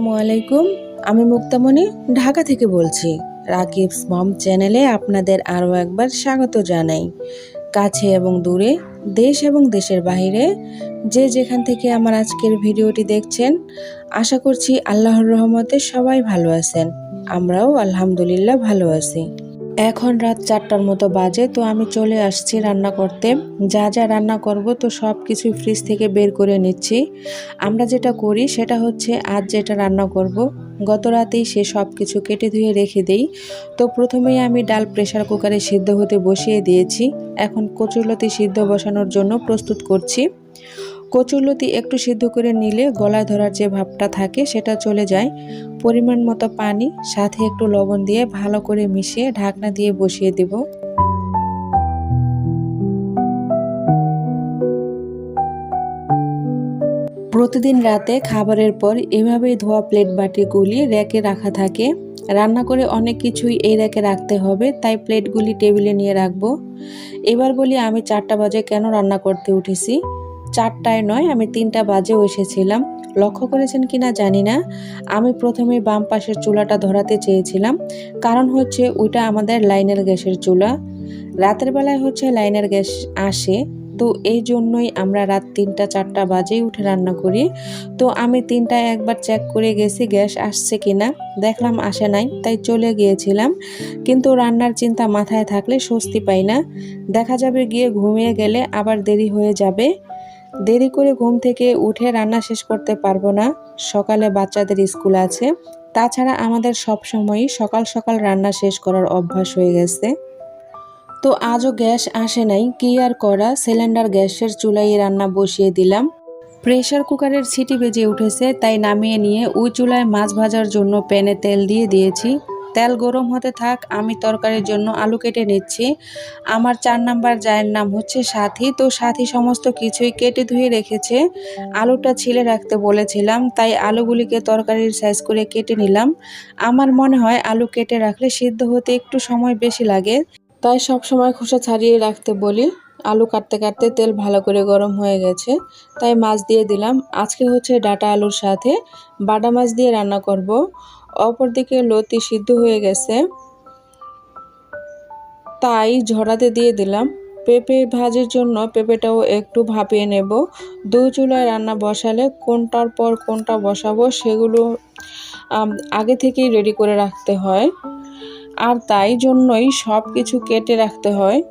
আসসালামু আলাইকুম। আমি মুক্তামণি, ঢাকা থেকে বলছি। রাকিবস মম চ্যানেলে আপনাদের আরও একবার স্বাগত জানাই। কাছে এবং দূরে, দেশ এবং দেশের বাহিরে যে যেখান থেকে আমার আজকের ভিডিওটি দেখছেন, আশা করছি আল্লাহর রহমতে সবাই ভালো আছেন। আমরাও আলহামদুলিল্লাহ ভালো আছি। এখন রাত চারটার মতো বাজে, তো আমি চলে আসছি রান্না করতে। যা যা রান্না করব, তো সব কিছুই ফ্রিজ থেকে বের করে নিচ্ছি। আমরা যেটা করি, সেটা হচ্ছে আজ যেটা রান্না করব গত রাতেই সে সব কিছু কেটে ধুয়ে রেখে দেই। তো প্রথমেই আমি ডাল প্রেসার কুকারে সিদ্ধ হতে বসিয়ে দিয়েছি। এখন কচুরলতি সিদ্ধ বসানোর জন্য প্রস্তুত করছি। কচুরলতি একটু সিদ্ধ করে নিলে গলায় ধরার যে ভাবটা থাকে সেটা চলে যায়। পরিমাণ মতো পানি, সাথে একটু লবণ দিয়ে ভালো করে মিশিয়ে ঢাকনা দিয়ে বসিয়ে দেব। প্রতিদিন রাতে খাবারের পর এভাবেই ধোয়া প্লেট বাটিগুলি র্যাকে রাখা থাকে। রান্না করে অনেক কিছুই এই র্যাকে রাখতে হবে, তাই প্লেটগুলি টেবিলে নিয়ে রাখব। এবার বলি আমি চারটা বাজে কেন রান্না করতে উঠেছি? চারটায় নয়, আমি তিনটা বাজেও এসেছিলাম। লক্ষ্য করেছেন কিনা জানি না। আমি প্রথমে বাম পাশের চুলাটা ধরাতে চেয়েছিলাম, কারণ হচ্ছে ওইটা আমাদের লাইনের গ্যাসের চুলা। রাতের বেলায় হচ্ছে লাইনের গ্যাস আসে তো এই জন্যই আমরা রাত তিনটা, চারটা বাজেই উঠে রান্না করি। তো আমি তিনটায় একবার চেক করে গেছি গ্যাস আসছে কিনা। দেখলাম আসে নাই, তাই চলে গিয়েছিলাম। কিন্তু রান্নার চিন্তা মাথায় থাকলে স্বস্তি পাই না। দেখা যাবে গিয়ে ঘুমিয়ে গেলে আবার দেরি হয়ে যাবে। দেরি করে ঘুম থেকে উঠে রান্না শেষ করতে পারব না। সকালে বাচ্চাদের স্কুল আছে। তাছাড়া আমাদের সব সময়ই সকাল সকাল রান্না শেষ করার অভ্যাস হয়ে গেছে। তো আজও গ্যাস আসে নাই, কি আর করা? সিলিন্ডার গ্যাসের চুলায় রান্না বসিয়ে দিলাম। প্রেশার কুকারের সিটি বেজে উঠেছে, তাই নামিয়ে নিয়ে ওই চুলায় মাছ ভাজার জন্য প্যানে তেল দিয়ে দিয়েছি। তেল গরম হতে থাক, আমি তরকারির জন্য আলু কেটে নিচ্ছি। আমার চার নাম্বার জায়ের নাম হচ্ছে সাথী, তো সাথী সমস্ত কিছুই কেটে ধুয়ে রেখেছে। আলুটা ছিলে রাখতে বলেছিলাম, তাই আলুগুলিকে তরকারির সাইজ করে কেটে নিলাম। আমার মনে হয় আলু কেটে রাখলে সিদ্ধ হতে একটু সময় বেশি লাগে। তাই সব সময় খোসা ছাড়িয়ে রাখতে বলি। আলু কাটতে কাটতে তেল ভালো করে গরম হয়ে গেছে। তাই মাছ দিয়ে দিলাম। আজকে হচ্ছে ডাটা আলুর সাথে বাটা মাছ দিয়ে রান্না করব। অপরদিকে লতি সিদ্ধ হয়ে গেছে। তাই ঝরাতে দিয়ে দিলাম। পেঁপে ভাজির জন্য পেঁপেটাও একটু ভাপিয়ে নেব। দু চুলায় রান্না বসালে কোনটার পর কোনটা বসাবো সেগুলো আগে থেকেই রেডি করে রাখতে হয়। আর তাই জন্যই সব কিছু কেটে রাখতে হয়।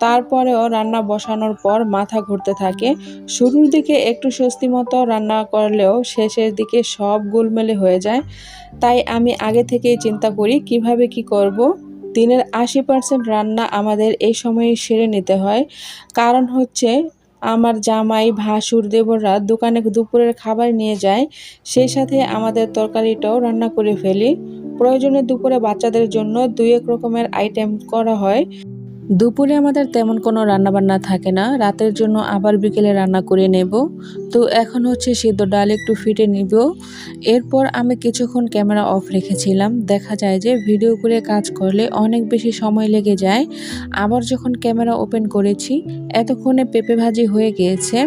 তারপরেও রান্না বসানোর পর মাথা ঘুরতে থাকে। শুরুর দিকে একটু স্বস্তি মতো রান্না করলেও শেষের দিকে সব গোলমেলে হয়ে যায়। তাই আমি আগে থেকেই চিন্তা করি, কীভাবে কি করব। দিনের আশি পার্সেন্ট রান্না আমাদের এই সময়ে সেরে নিতে হয়। কারণ হচ্ছে, আমার জামাই, ভাসুর, দেবররা দোকানে দুপুরের খাবার নিয়ে যায়। সেই সাথে আমাদের তরকারিটাও রান্না করে ফেলি। প্রয়োজনে দুপুরে বাচ্চাদের জন্য দুই এক রকমের আইটেম করা হয়। দুপুরে আমাদের তেমন কোনো রান্নাবান্না থাকে না। রাতের জন্য আবার বিকেলে রান্না করে নেব। তো এখন হচ্ছে সিদ্ধ ডাল একটু ফিটে নিব। এরপর আমি কিছুক্ষণ ক্যামেরা অফ রেখেছিলাম। দেখা যায় যে ভিডিও করে কাজ করলে অনেক বেশি সময় লেগে যায়। আবার যখন ক্যামেরা ওপেন করেছি, এতক্ষণে পেঁপে ভাজি হয়ে গিয়েছে।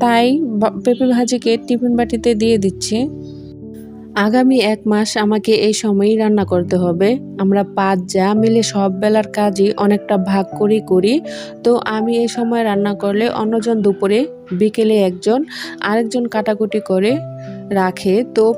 তাই পেঁপে ভাজিকে টিফিন বাটিতে দিয়ে দিচ্ছি। আগামী এক মাস আমাকে এই সময়ই রান্না করতে হবে। আমরা পাঁচ যা মিলে সব বেলার কাজই অনেকটা ভাগ করি করি। তো আমি এই সময় রান্না করলে অন্যজন দুপুরে, বিকেলে একজন, আরেকজন কাটাকুটি করে রাখে। তো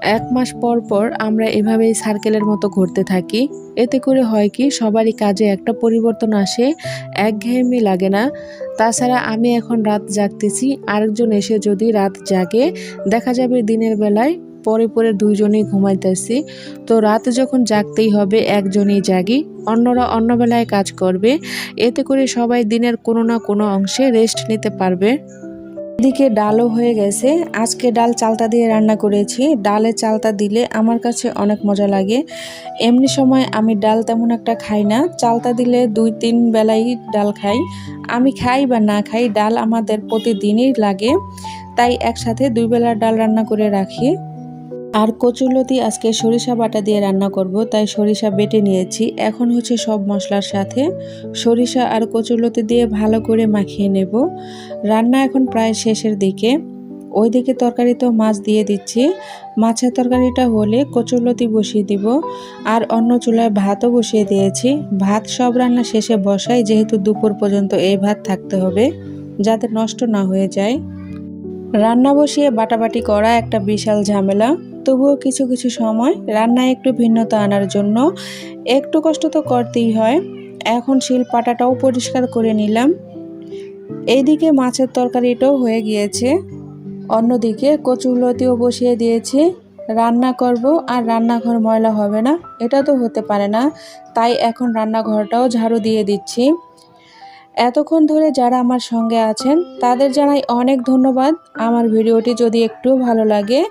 এক মাস পর পর আমরা এভাবেই সার্কেলের মতো ঘুরতে থাকি। এতে করে হয় কি, সবারই কাজে একটা পরিবর্তন আসে, একঘেয়েমি লাগে না। তাছাড়া আমি এখন রাত জাগতেছি, আরেকজন এসে যদি রাত জাগে, দেখা যাবে দিনের বেলায় পরে পরে দুইজনেই ঘুমাইতেছি। তো রাতে যখন জাগতেই হবে, একজনেই জাগি। অন্যরা অন্য বেলায় কাজ করবে। এতে করে সবাই দিনের কোনো না কোনো অংশে রেস্ট নিতে পারবে। এদিকে ডালও হয়ে গেছে। আজকে ডাল চালতা দিয়ে রান্না করেছি। ডালে চালতা দিলে আমার কাছে অনেক মজা লাগে। এমনি সময় আমি ডাল তেমন একটা খাই না। চালতা দিলে দুই তিন বেলাই ডাল খাই। আমি খাই বা না খাই, ডাল আমাদের প্রতিদিনই লাগে। তাই একসাথে দুই বেলার ডাল রান্না করে রাখি। আর কচুলতি আজকে সরিষা বাটা দিয়ে রান্না করব, তাই সরিষা বেটে নিয়েছি। এখন হচ্ছে সব মশলার সাথে সরিষা আর কচুলতি দিয়ে ভালো করে মাখিয়ে নেব। রান্না এখন প্রায় শেষের দিকে। ওইদিকে তরকারিতেও মাছ দিয়ে দিচ্ছি। মাছের তরকারিটা হলে কচুরলতি বসিয়ে দিব। আর অন্য চুলায় ভাতও বসিয়ে দিয়েছি। ভাত সব রান্না শেষে বসাই, যেহেতু দুপুর পর্যন্ত এই ভাত থাকতে হবে, যাতে নষ্ট না হয়ে যায়। রান্না বসিয়ে বাটাবাটি করা একটা বিশাল ঝামেলা। তবুও কিছু কিছু সময় রান্নায় একটু ভিন্নতা আনার জন্য একটু কষ্ট তো করতেই হয়। এখন শিল পাটাটাও পরিষ্কার করে নিলাম। এইদিকে মাছের তরকারিটাও হয়ে গিয়েছে। অন্যদিকে কচুরলতিও বসিয়ে দিয়েছি। রান্না করব আর রান্নাঘর ময়লা হবে না, এটা তো হতে পারে না। তাই এখন রান্নাঘরটাও ঝাড়ু দিয়ে দিচ্ছি। এতক্ষণ ধরে যারা আমার সঙ্গে আছেন, তাদের জানাই অনেক ধন্যবাদ। আমার ভিডিওটি যদি একটু ভালো লাগে,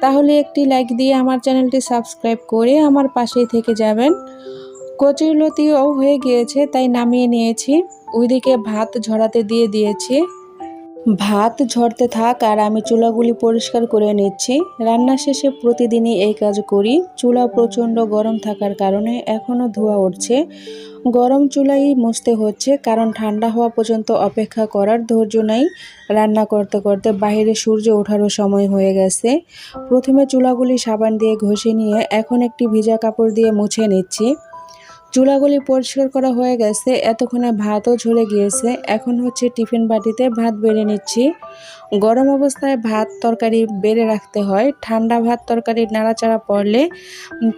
তাহলে একটি লাইক দিয়ে আমার চ্যানেলটি সাবস্ক্রাইব করে আমার পাশেই থেকে যাবেন। কচুরলতিও হয়ে গিয়েছে, তাই নামিয়ে নিয়েছি। ওইদিকে ভাত ঝরাতে দিয়ে দিয়েছি। ভাত ঝরতে থাক আর আমি চুলাগুলি পরিষ্কার করে নিচ্ছি। রান্না শেষে প্রতিদিনই এই কাজ করি। চুলা প্রচণ্ড গরম থাকার কারণে এখনও ধোয়া উঠছে। গরম চুলাই মুছতে হচ্ছে কারণ ঠান্ডা হওয়া পর্যন্ত অপেক্ষা করার ধৈর্য নাই। রান্না করতে করতে বাইরে সূর্য ওঠারও সময় হয়ে গেছে। প্রথমে চুলাগুলি সাবান দিয়ে ঘষে নিয়ে এখন একটি ভিজা কাপড় দিয়ে মুছে নিচ্ছি। চুলাগুলি পরিষ্কার করা হয়ে গেছে, এতক্ষণে ভাতও ঝরে গিয়েছে। এখন হচ্ছে টিফিন বাটিতে ভাত বেড়ে নিচ্ছি। গরম অবস্থায় ভাত তরকারি বেড়ে রাখতে হয়। ঠান্ডা ভাত তরকারি নাড়াচাড়া পড়লে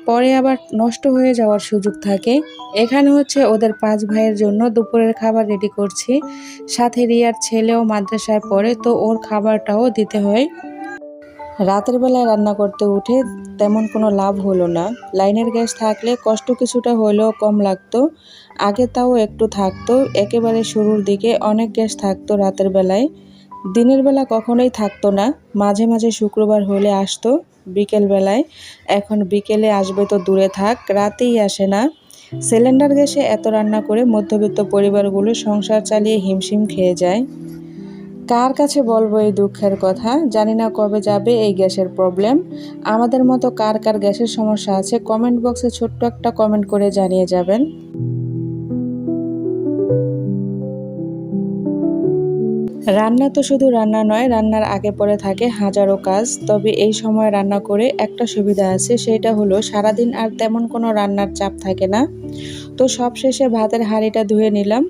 পরে আবার নষ্ট হয়ে যাওয়ার সুযোগ থাকে। এখানে হচ্ছে ওদের পাঁচ ভাইয়ের জন্য দুপুরের খাবার রেডি করছি। সাথে রিয়ার ছেলেও মাদ্রাসায় পড়ে, তো ওর খাবারটাও দিতে হয়। রাতের বেলায় রান্না করতে উঠে তেমন কোনো লাভ হলো না। লাইনের গ্যাস থাকলে কষ্ট কিছুটা হলেও কম লাগতো। আগে তাও একটু থাকতো। একেবারে শুরুর দিকে অনেক গ্যাস থাকতো রাতের বেলায়। দিনের বেলা কখনোই থাকতো না। মাঝে মাঝে শুক্রবার হলে আসতো বিকেল বেলায়। এখন বিকেলে আসবে তো দূরে থাক, রাতেই আসে না। সিলিন্ডার গ্যাসে এত রান্না করে মধ্যবিত্ত পরিবারগুলো সংসার চালিয়ে হিমশিম খেয়ে যায়। কার কাছে বলব এই দুঃখের কথা? জানি না কবে যাবে এই গ্যাসের প্রবলেম আমাদের মতো কার কার গ্যাসের সমস্যা আছে কমেন্ট বক্সে ছোট্ট একটা কমেন্ট করে জানিয়ে যাবেন। রান্না তো শুধু রান্না নয়, রান্নার আগে পরে থাকে হাজারো কাজ। তবে এই সময় রান্না করে একটা সুবিধা আছে, সেটা হলো সারাদিন আর তেমন কোনো রান্নার চাপ থাকে না। তো সব শেষে ভাতের হাঁড়িটা ধুয়ে নিলাম।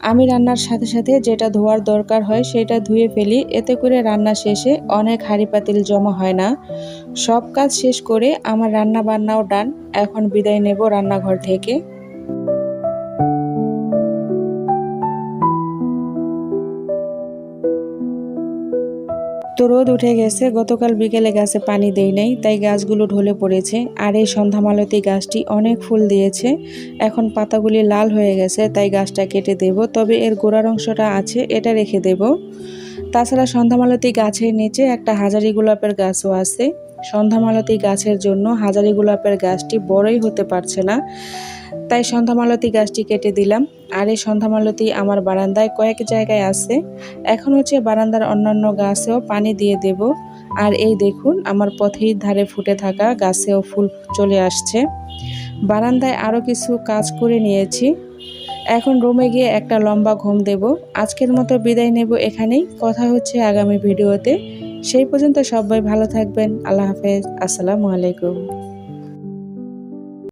আমি রান্নার সাথে সাথে যেটা ধোয়ার দরকার হয় সেটা ধুয়ে ফেলি, এতে করে রান্না শেষে অনেক হাঁড়ি পাতিল জমা হয় না। সব কাজ শেষ করে আমার রান্না বান্নাও ডান, এখন বিদায় নেব রান্নাঘর থেকে। তো রোদ উঠে গেছে, গতকাল বিকেলে গাছে পানি দেই নাই, তাই গাছগুলো ঢলে পড়েছে। আর এই সন্ধ্যামালতি গাছটি অনেক ফুল দিয়েছে। এখন পাতাগুলি লাল হয়ে গেছে, তাই গাছটা কেটে দেব, তবে এর গোড়ার অংশটা আছে, এটা রেখে দেব। তাছাড়া সন্ধ্যামালতি গাছের নিচে একটা হাজারি গোলাপের গাছও আছে। সন্ধ্যামালতি গাছের জন্য হাজারি গোলাপের গাছটি বড়ই হতে পারছে না। তাই সন্ধ্যামালতি গাছটি কেটে দিলাম। আর এই সন্ধ্যামালতি আমার বারান্দায় কয়েক জায়গায় আছে। এখন হচ্ছে বারান্দার অন্যান্য গাছেও পানি দিয়ে দেব। আর এই দেখুন, আমার পথের ধারে ফুটে থাকা গাছেও ফুল চলে আসছে। বারান্দায় আরও কিছু কাজ করে নিয়েছি। এখন রুমে গিয়ে একটা লম্বা ঘুম দেব। আজকের মতো বিদায় নেব এখানেই। কথা হচ্ছে আগামী ভিডিওতে। সেই পর্যন্ত সবাই ভালো থাকবেন। আল্লাহ হাফেজ। আসসালামু আলাইকুম।